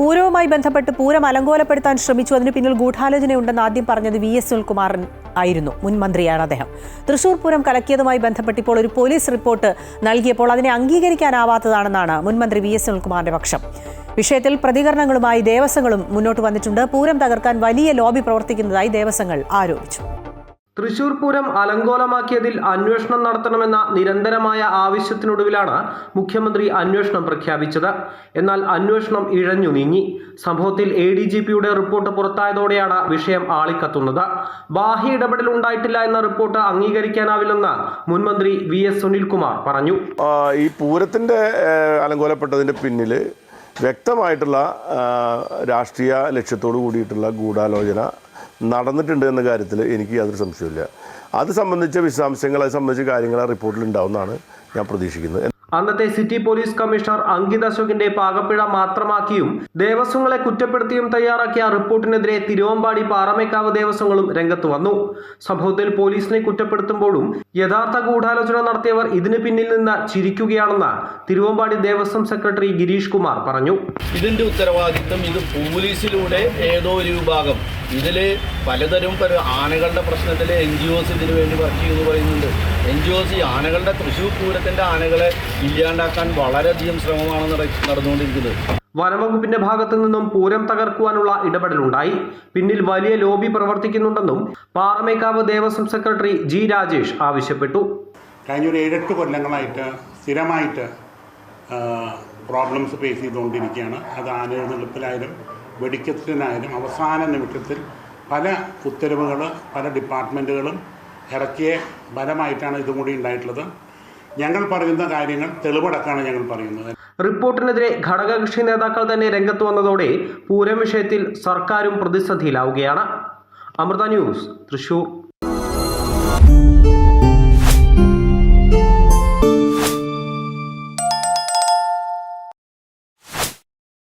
പൂരവുമായി ബന്ധപ്പെട്ട് പൂരം അലങ്കോലപ്പെടുത്താൻ ശ്രമിച്ചു. അതിന് പിന്നിൽ ഗൂഢാലോചനയുണ്ടെന്ന് ആദ്യം പറഞ്ഞത് വി എസ് സുനിൽകുമാരൻ ആയിരുന്നു. മുൻ മന്ത്രിയാണ് അദ്ദേഹം. തൃശൂർ പൂരം കലക്കിയതുമായി ബന്ധപ്പെട്ട് ഇപ്പോൾ ഒരു പോലീസ് റിപ്പോർട്ട് നൽകിയപ്പോൾ അതിനെ അംഗീകരിക്കാനാവാത്തതാണെന്നാണ് മുൻ മന്ത്രി വി എസ് സുനിൽകുമാറിന്റെ പക്ഷം. വിഷയത്തിൽ പ്രതികരണങ്ങളുമായി ദേവസ്വങ്ങളും മുന്നോട്ട് വന്നിട്ടുണ്ട്. പൂരം തകർക്കാൻ വലിയ ലോബി പ്രവർത്തിക്കുന്നതായി ദേവസ്വങ്ങൾ ആരോപിച്ചു. തൃശൂർ പൂരം അലങ്കോലമാക്കിയതിൽ അന്വേഷണം നടത്തണമെന്ന നിരന്തരമായ ആവശ്യത്തിനൊടുവിലാണ് മുഖ്യമന്ത്രി അന്വേഷണം പ്രഖ്യാപിച്ചത്. എന്നാൽ അന്വേഷണം ഇഴഞ്ഞു നീങ്ങി. സംഭവത്തിൽ എ ഡി ജി പിയുടെ റിപ്പോർട്ട് പുറത്തായതോടെയാണ് വിഷയം ആളിക്കത്തുന്നത്. ബാഹ്യ ഇടപെടൽ ഉണ്ടായിട്ടില്ല എന്ന റിപ്പോർട്ട് അംഗീകരിക്കാനാവില്ലെന്ന് മുൻമന്ത്രി വി എസ് സുനിൽകുമാർ പറഞ്ഞു. ഈ പൂരത്തിന്റെ അലങ്കോലപ്പെട്ടതിന്റെ പിന്നിൽ വ്യക്തമായിട്ടുള്ള രാഷ്ട്രീയ ലക്ഷ്യത്തോടു കൂടിയിട്ടുള്ള ഗൂഢാലോചന നടന്നിട്ടുണ്ട് എന്ന കാര്യത്തിൽ എനിക്ക് യാതൊരു സംശയമില്ല അത് സംബന്ധിച്ച വിശദാംശങ്ങൾ അത് സംബന്ധിച്ച കാര്യങ്ങൾ ആ റിപ്പോർട്ടിൽ ഉണ്ടാവുമെന്നാണ് ഞാൻ പ്രതീക്ഷിക്കുന്നത്. അന്നത്തെ സിറ്റി പോലീസ് കമ്മീഷണർ അങ്കിത് അശോകിന്റെ പാകപ്പിഴ മാത്രമാക്കിയും ദേവസ്വങ്ങളെ കുറ്റപ്പെടുത്തിയും തയ്യാറാക്കിയ റിപ്പോർട്ടിനെതിരെ തിരുവമ്പാടി പാറമേക്കാവ് ദേവസ്വങ്ങളും രംഗത്ത് വന്നു. സംഭവത്തിൽ പോലീസിനെ കുറ്റപ്പെടുത്തുമ്പോഴും യഥാർത്ഥ ഗൂഢാലോചന നടത്തിയവർ ഇതിന് പിന്നിൽ നിന്ന് ചിരിക്കുകയാണെന്ന് തിരുവമ്പാടി ദേവസ്വം സെക്രട്ടറി ഗിരീഷ് കുമാർ പറഞ്ഞു. ഇതിന്റെ ഉത്തരവാദിത്തം ഇത് പോലീസിലൂടെ ഏതോ ഒരു വിഭാഗം. ഇതിൽ പലതരം പല ആനകളുടെ പ്രശ്നത്തിൽ എൻ ജി ഒസ് ഇതിനു വേണ്ടി വർക്ക് ചെയ്യുമെന്ന് പറയുന്നുണ്ട്. എൻ ജി ഒസ് ഈ ആനകളുടെ തൃശ്ശൂർ പൂരത്തിന്റെ ആനകളെ ഇല്ലാണ്ടാക്കാൻ വളരെയധികം ശ്രമമാണ് നട- നടന്നുകൊണ്ടിരിക്കുന്നത്. വനംവകുപ്പിന്റെ ഭാഗത്തു നിന്നും പൂരം തകർക്കുവാനുള്ള ഇടപെടലുണ്ടായി. പിന്നിൽ വലിയ ലോബി പ്രവർത്തിക്കുന്നുണ്ടെന്നും പാറമേക്കാവ് ദേവസ്വം സെക്രട്ടറി ജി രാജേഷ് ആവശ്യപ്പെട്ടു. കഴിഞ്ഞ ഒരു ഏഴെട്ട് കൊല്ലങ്ങളായിട്ട് സ്ഥിരമായിട്ട് പ്രോബ്ലംസ് ഫേസ് ചെയ്തുകൊണ്ടിരിക്കുകയാണ്. അത് ആനെഴുന്നള്ളിപ്പിലായാലും വെടിക്കത്തിനായാലും അവസാന നിമിഷത്തിൽ പല ഉത്തരവുകൾ പല ഡിപ്പാർട്ട്മെന്റുകളും ഇറക്കിയ ഫലമായിട്ടാണ് ഇതും കൂടി ഉണ്ടായിട്ടുള്ളത്. ഞങ്ങൾ പറയുന്ന കാര്യങ്ങൾ തെളിവടക്കാണ് ഞങ്ങൾ പറയുന്നത്. റിപ്പോർട്ടിനെതിരെ ഘടകകക്ഷി നേതാക്കൾ തന്നെ രംഗത്ത് വന്നതോടെ പൂരം വിഷയത്തിൽ സർക്കാരും പ്രതിസന്ധിയിലാവുകയാണ്. അമൃത ന്യൂസ് തൃശൂർ.